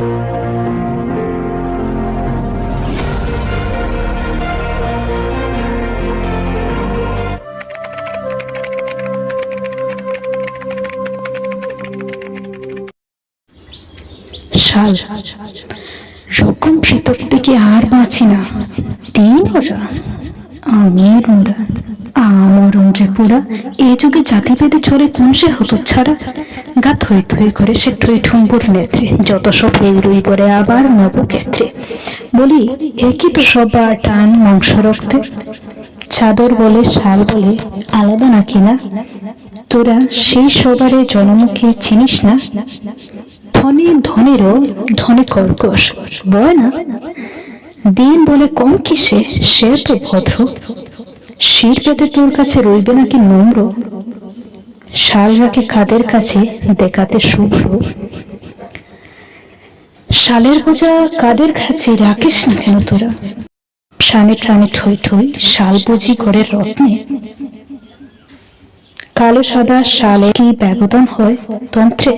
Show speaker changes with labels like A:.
A: শাল রকম ভিতর থেকে আর বাঁচি না। তিন ওরা মোরা আমরণ পুরা যুগে জাতি পেতে চলে কোন সে হতো ছাড়া গা থই থই করে সে নেত্রে, যত সব করে আবার বলি একই তো সবার টান মাংস রক্তে? চাদর বলে, শাল বলে, আলাদা নাকি না? তোরা সেই সবারে জনমুখে চিনিস না? ধনে ধনেরও ধনে কর্কশ বয় না? দিন বলে কম কিসে সে তো ভদ্র। শির পেতে তোর কাছে রইবে নাকি নম্র? শাল রাখে কাদের কাছে, দেখাতে শুভ্র শালের বোঝা কাদের কাছে রাখিস না কেন তোরা? প্রাণে প্রাণে ঠই ঠই শাল বুঝি করে রত্নে। কালো সাদা শালে কি ব্যবধান হয় তন্ত্রে?